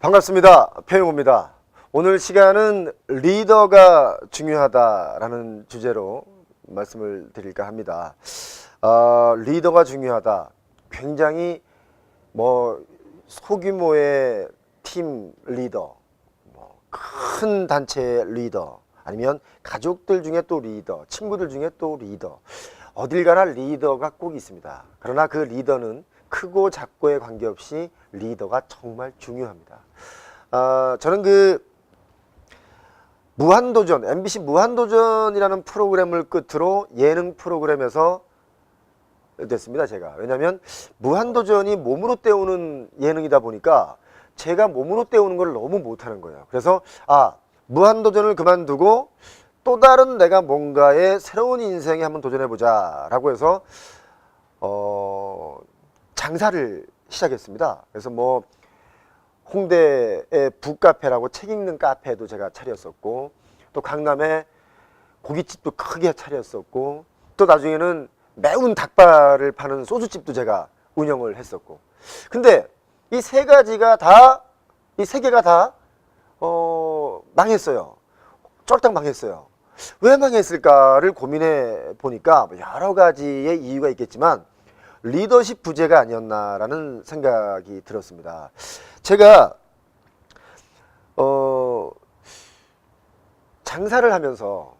반갑습니다. 배용호입니다. 오늘 시간은 리더가 중요하다라는 주제로 말씀을 드릴까 합니다. 어, 리더가 중요하다. 굉장히 뭐 소규모의 팀 리더, 뭐 큰 단체의 리더, 아니면 가족들 중에 또 리더, 친구들 중에 또 리더. 어딜 가나 리더가 꼭 있습니다. 그러나 그 리더는 크고 작고에 관계없이 리더가 정말 중요합니다. 아, 저는 그 무한도전, MBC 무한도전이라는 프로그램을 끝으로 예능 프로그램에서 됐습니다, 제가. 왜냐면 무한도전이 몸으로 때우는 예능이다 보니까 제가 몸으로 때우는 걸 너무 못하는 거예요. 그래서, 아, 무한도전을 그만두고 또 다른 내가 뭔가의 새로운 인생에 한번 도전해보자. 라고 해서, 어, 장사를 시작했습니다. 그래서 뭐, 홍대의 북카페라고 책 읽는 카페도 제가 차렸었고 또 강남에 고깃집도 크게 차렸었고 또 나중에는 매운 닭발을 파는 소주집도 제가 운영을 했었고. 근데 이 세 가지가 다 이 세 개가 다 어, 망했어요. 쫄딱 망했어요. 왜 망했을까를 고민해 보니까 뭐 여러 가지의 이유가 있겠지만 리더십 부재가 아니었나라는 생각이 들었습니다. 제가 어 장사를 하면서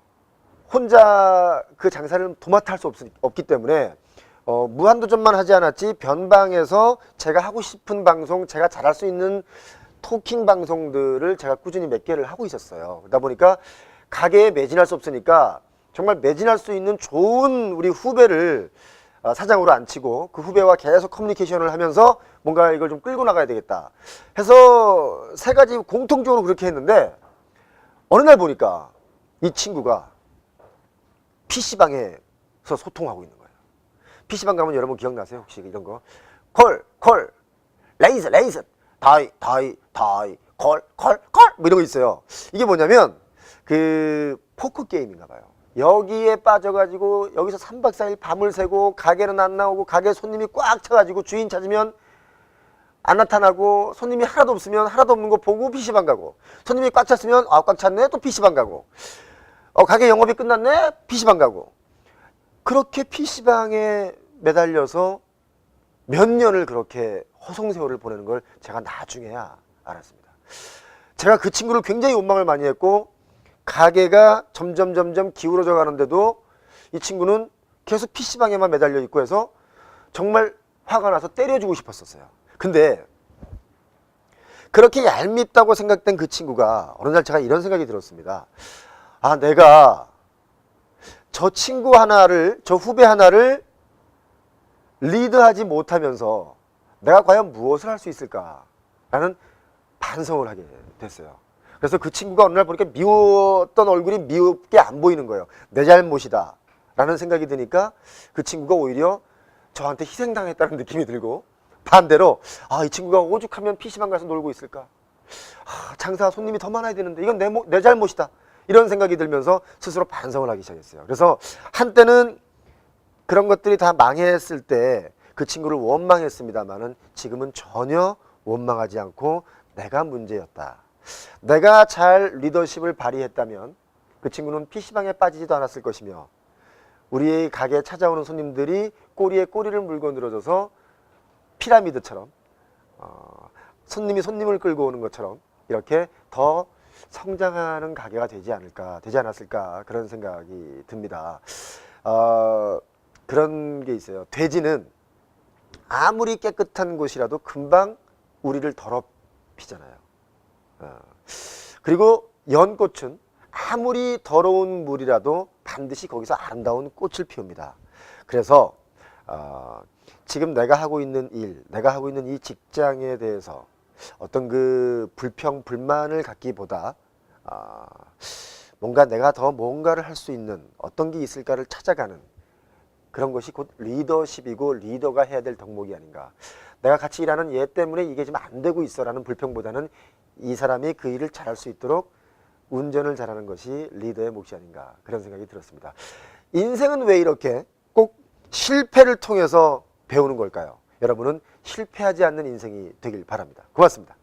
혼자 그 장사를 도맡아 할 수 없기 때문에 어, 무한도전만 하지 않았지 변방에서 제가 하고 싶은 방송 제가 잘할 수 있는 토킹 방송들을 제가 꾸준히 몇 개를 하고 있었어요. 그러다 보니까 가게에 매진할 수 없으니까 정말 매진할 수 있는 좋은 우리 후배를 어, 사장으로 앉히고 그 후배와 계속 커뮤니케이션을 하면서 뭔가 이걸 좀 끌고 나가야 되겠다 해서 세 가지 공통적으로 그렇게 했는데 어느 날 보니까 이 친구가 PC방에서 소통하고 있는 거예요. PC방 가면 여러분 기억나세요? 혹시 이런 거? 콜, 콜, 레이즈, 레이즈, 다이, 다이, 다이, 콜, 콜, 콜, 뭐 이런 거 있어요. 이게 뭐냐면 그 포크 게임인가 봐요. 여기에 빠져가지고 여기서 3박 4일 밤을 새고 가게는 안 나오고 가게 손님이 꽉 차가지고 주인 찾으면 안 나타나고 손님이 하나도 없으면 하나도 없는 거 보고 PC방 가고 손님이 꽉 찼으면 아 꽉 찼네? 또 PC방 가고. 어 가게 영업이 끝났네? PC방 가고. 그렇게 PC방에 매달려서 몇 년을 그렇게 허송세월을 보내는 걸 제가 나중에야 알았습니다. 제가 그 친구를 굉장히 원망을 많이 했고 가게가 점점 점점 기울어져 가는데도 이 친구는 계속 PC방에만 매달려 있고 해서 정말 화가 나서 때려주고 싶었었어요. 근데 그렇게 얄밉다고 생각된 그 친구가 어느 날 제가 이런 생각이 들었습니다. 아, 내가 저 친구 하나를, 저 후배 하나를 리드하지 못하면서 내가 과연 무엇을 할 수 있을까라는 반성을 하게 됐어요. 그래서 그 친구가 어느 날 보니까 미웠던 얼굴이 미흡게 안 보이는 거예요. 내 잘못이다. 라는 생각이 드니까 그 친구가 오히려 저한테 희생당했다는 느낌이 들고 반대로 아, 이 친구가 오죽하면 PC방 가서 놀고 있을까? 아, 장사 손님이 더 많아야 되는데 이건 내, 모- 내 잘못이다. 이런 생각이 들면서 스스로 반성을 하기 시작했어요. 그래서 한때는 그런 것들이 다 망했을 때 그 친구를 원망했습니다만은 지금은 전혀 원망하지 않고 내가 문제였다. 내가 잘 리더십을 발휘했다면 그 친구는 PC방에 빠지지도 않았을 것이며 우리의 가게에 찾아오는 손님들이 꼬리에 꼬리를 물고 늘어져서 피라미드처럼 어, 손님이 손님을 끌고 오는 것처럼 이렇게 더 성장하는 가게가 되지 않을까 되지 않았을까 그런 생각이 듭니다. 어, 그런 게 있어요. 돼지는 아무리 깨끗한 곳이라도 금방 우리를 더럽히잖아요. 어. 그리고 연꽃은 아무리 더러운 물이라도 반드시 거기서 아름다운 꽃을 피웁니다. 그래서 어, 지금 내가 하고 있는 일, 내가 하고 있는 이 직장에 대해서 어떤 그 불평, 불만을 갖기보다 아, 뭔가 내가 더 뭔가를 할 수 있는 어떤 게 있을까를 찾아가는 그런 것이 곧 리더십이고 리더가 해야 될 덕목이 아닌가. 내가 같이 일하는 얘 때문에 이게 지금 안 되고 있어라는 불평보다는 이 사람이 그 일을 잘할 수 있도록 운전을 잘하는 것이 리더의 몫이 아닌가 그런 생각이 들었습니다. 인생은 왜 이렇게 꼭 실패를 통해서 배우는 걸까요? 여러분은 실패하지 않는 인생이 되길 바랍니다. 고맙습니다.